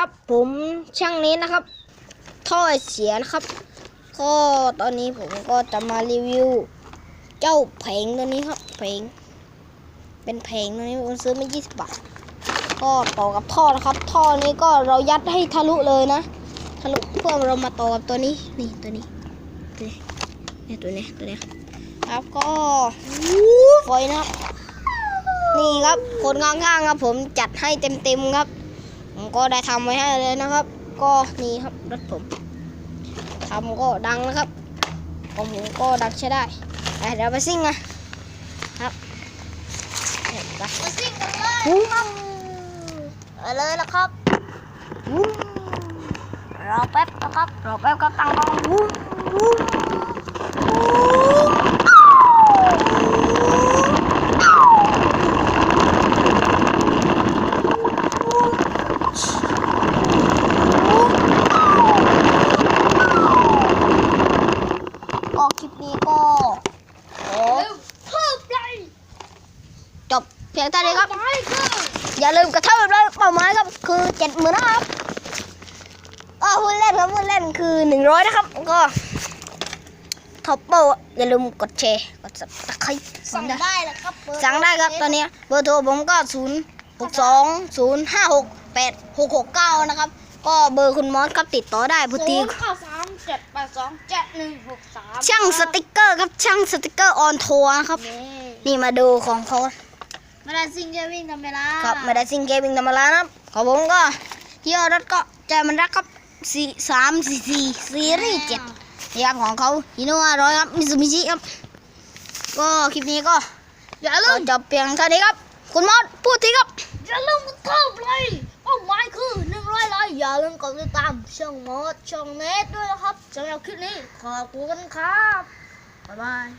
ครับ ผมช่างนี้นะครับ ท่อเสียนะครับ ก็ตอนนี้ผมก็จะมารีวิว เจ้าเพลงตัวนี้ครับเพลงเป็นเพลงตัวนี้ผมซื้อมา20บาทก็ต่อกับท่อนะครับ ท่อนี้ก็เรายัดให้ทะลุเลยนะ ทะลุเพื่อเรามาต่อกับตัวนี้นี่ตัวนี้ตัวนี้นี่ตัวนี้ตัวนี้ครับก็ไฟนะครับนี่ครับคนข้างๆครับผมจัดให้เต็มๆครับ ก็ได้ทำไว้ให้เลยนะครับ ก็นี่ครับรถผมทำก็ดังนะครับของผมก็ดังใช้ได้ไปเดี๋ยวไปซิ่งนะครับเห็นปะมาซิ่งกันเลยวู้เอาเลยละครับวู้รอแป๊บนะครับรอแป๊บก็ตั้งกล้องวู้วู้ก็คลิปนี้ก็ขอ เพิ่มเลย จ บเพียงเท่านี้ครับไปคืออย่าลืมกระเทิบเลยเป้าหมายครับ คือเจ็ดหมื่นนะครับก็พูดเล่นครับพูดเล่นคือหนึ่งร้อยนะครับ ก็ท็อปเปอร์อย่าลืมกดแชร์กดสับตะไคร้สั่งได้แล้วครับเบอร์สั่งได้ครับตอนนี้เบอร์โทรผมก็ศูนย์หกสองศูนย์ห้าหกแปดหกหกเก้านะครับ ก็เบอร์คุณมอสครับติดต่อได้พุศูทีนย์เก้าสามเจ็ดแปดสองเจ็ดหนึ่งหกสามช่างสติกเกอร์ครับช่างสติกเกอร์ออนทัวร์นะครับนี่นี่มาดูของเขาไม่ได้ซิ่งจะวิ่งทำเวลาครับม่ได้ซิงเกมิงธรรมดานะครับของผมก็ที่รถก็ใจมันรักครับสี่สามสี่สี่ซีรีส์เจ็ดนี่ครับของเขาฮิโน่ร้อยครับมิซูบิชิครับ ก็คลิปนี้ก็อย่าลืมจบเพียงเท่านี้ครับ คุณมอสพูดทีครับ อย่าลืมกดเพิ่มเลยเป้าหมายคือหนึ่งร้อยไลค์อย่าลืมกดติดตามช่องมอสช่องเนทด้วยนะครับสำหรับคลิปนี้ขอบคุณครับบ๊ายบาย